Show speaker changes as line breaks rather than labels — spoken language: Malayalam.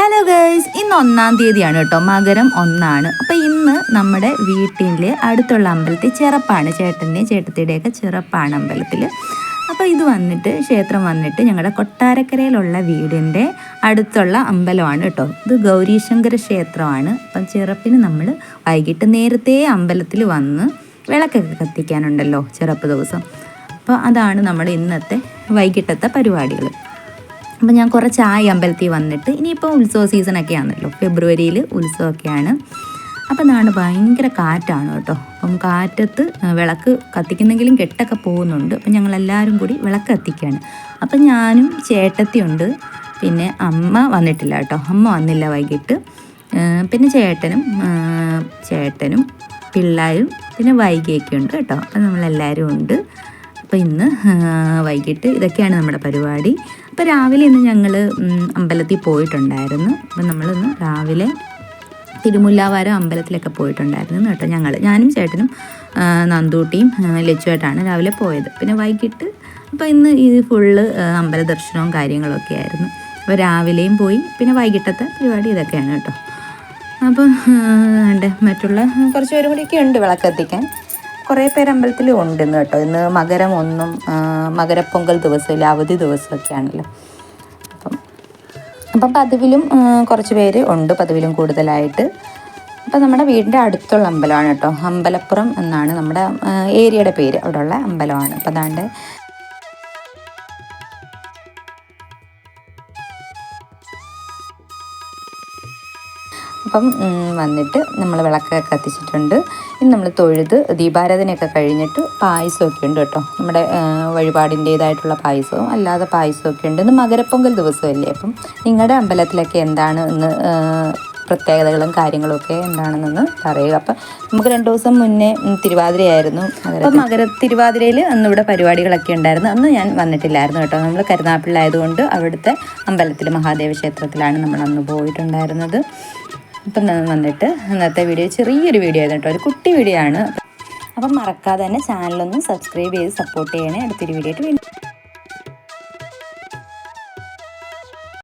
ഹലോ ഗൈസ് ഇന്ന് ഒന്നാം തീയതിയാണ് കേട്ടോ. മകരം ഒന്നാണ്. അപ്പോൾ ഇന്ന് നമ്മുടെ വീട്ടിൽ അടുത്തുള്ള അമ്പലത്തിൽ ചെറുപ്പാണ്. ചേട്ടന്റെയും ചേട്ടത്തിയുടെയൊക്കെ ചെറുപ്പാണ് അമ്പലത്തിൽ അപ്പോൾ ഇത് വന്നിട്ട് ക്ഷേത്രം വന്നിട്ട് ഞങ്ങളുടെ കൊട്ടാരക്കരയിലുള്ള വീടിന്റെ അടുത്തുള്ള അമ്പലമാണ് കേട്ടോ. ഇത് ഗൗരീശങ്കര ക്ഷേത്രമാണ്. അപ്പം ചെറുപ്പിന് നമ്മൾ വൈകിട്ട് നേരത്തെ അമ്പലത്തിൽ വന്ന് വിളക്കൊക്കെ കത്തിക്കാനുണ്ടല്ലോ ചെറുപ്പ് ദിവസം. അപ്പോൾ അതാണ് നമ്മൾ ഇന്നത്തെ വൈകിട്ടത്തെ പരിപാടികൾ അപ്പം ഞാൻ കുറച്ചായി അമ്പലത്തിൽ വന്നിട്ട് ഇനിയിപ്പോൾ ഉത്സവ സീസണൊക്കെ ആണല്ലോ. ഫെബ്രുവരിയിൽ ഉത്സവമൊക്കെയാണ്. അപ്പം നാണ് ഭയങ്കര കാറ്റാണ് കേട്ടോ. അപ്പം കാറ്റത്ത് വിളക്ക് കത്തിക്കുന്നെങ്കിലും കെട്ടൊക്കെ പോകുന്നുണ്ട്. അപ്പം ഞങ്ങളെല്ലാവരും കൂടി വിളക്ക് കത്തിക്കുകയാണ് അപ്പം ഞാനും ചേട്ടത്തിയുണ്ട്. പിന്നെ അമ്മ വന്നിട്ടില്ല കേട്ടോ. അമ്മ വന്നില്ല വൈകിട്ട്. പിന്നെ ചേട്ടനും ചേട്ടനും പിള്ളേരും പിന്നെ വൈകിയൊക്കെ ഉണ്ട് കേട്ടോ. അപ്പം നമ്മളെല്ലാവരും ഉണ്ട്. അപ്പോൾ ഇന്ന് വൈകിട്ട് ഇതൊക്കെയാണ് നമ്മുടെ പരിപാടി. അപ്പോൾ രാവിലെ ഇന്ന് ഞങ്ങൾ അമ്പലത്തിൽ പോയിട്ടുണ്ടായിരുന്നു. അപ്പം നമ്മളിന്ന് രാവിലെ തിരുമുല്ലാവാരം അമ്പലത്തിലൊക്കെ പോയിട്ടുണ്ടായിരുന്നു കേട്ടോ ഞങ്ങൾ. ഞാനും ചേട്ടനും നന്ദൂട്ടിയും ലച്ചുവായിട്ടാണ് രാവിലെ പോയത്. പിന്നെ വൈകിട്ട് അപ്പോൾ ഇന്ന് ഈ ഫുള്ള് അമ്പല ദർശനവും കാര്യങ്ങളൊക്കെ ആയിരുന്നു. അപ്പോൾ രാവിലെയും പോയി പിന്നെ വൈകിട്ടത്തെ പരിപാടി ഇതൊക്കെയാണ് കേട്ടോ. അപ്പം ഉണ്ട് മറ്റുള്ള കുറച്ച് പേരും കൂടിയൊക്കെ ഉണ്ട് വിളക്കെത്തിക്കാൻ. കുറേ പേര് അമ്പലത്തിൽ ഉണ്ട് ഇന്ന് കേട്ടോ. ഇന്ന് മകരം ഒന്നും മകരപ്പൊങ്കൽ മകരപ്പൊങ്കൽ ദിവസമില്ല അവധി ദിവസമൊക്കെ ആണല്ലോ അപ്പം അപ്പം പതിവിലും കുറച്ച് പേര് ഉണ്ട് പതിവിലും കൂടുതലായിട്ട്. അപ്പം നമ്മുടെ വീടിന്റെ അടുത്തുള്ള അമ്പലമാണ് കേട്ടോ. അമ്പലപ്പുറം എന്നാണ് നമ്മുടെ ഏരിയയുടെ പേര്. അവിടെയുള്ള അമ്പലമാണ്. അപ്പം അതാണ്ട് അപ്പം വന്നിട്ട് നമ്മൾ വിളക്കൊക്കെ കത്തിച്ചിട്ടുണ്ട്. ഇനി നമ്മൾ തൊഴുത് ദീപാരാധനയൊക്കെ കഴിഞ്ഞിട്ട് പായസമൊക്കെ ഉണ്ട് കേട്ടോ. നമ്മുടെ വഴിപാടിന്റേതായിട്ടുള്ള പായസവും അല്ലാതെ പായസമൊക്കെ ഉണ്ട്. ഇന്ന് മകരപ്പൊങ്കൽ ദിവസമല്ലേ അപ്പം നിങ്ങളുടെ അമ്പലത്തിലൊക്കെ എന്താണ് ഇന്ന് പ്രത്യേകതകളും കാര്യങ്ങളൊക്കെ എന്താണെന്നൊന്ന് പറയുക. അപ്പം നമുക്ക് രണ്ട് ദിവസം മുന്നേ തിരുവാതിരയായിരുന്നു അപ്പം മകര തിരുവാതിരയിൽ അന്ന് ഇവിടെ പരിപാടികളൊക്കെ ഉണ്ടായിരുന്നു. അന്ന് ഞാൻ വന്നിട്ടില്ലായിരുന്നു കേട്ടോ. നമ്മൾ കരുനാപ്പിള്ളായതുകൊണ്ട് അവിടുത്തെ അമ്പലത്തിൽ മഹാദേവ ക്ഷേത്രത്തിലാണ് നമ്മൾ അന്ന് പോയിട്ടുണ്ടായിരുന്നത്. അപ്പം വന്നിട്ട് ഇന്നത്തെ വീഡിയോ ചെറിയൊരു വീഡിയോ ആയിരുന്നു ഒരു കുട്ടി വീഡിയോ ആണ്. അപ്പം മറക്കാതെ തന്നെ ചാനലൊന്ന് സബ്സ്ക്രൈബ് ചെയ്ത് സപ്പോർട്ട് ചെയ്യണേ അടുത്തൊരു വീഡിയോ ആയിട്ട്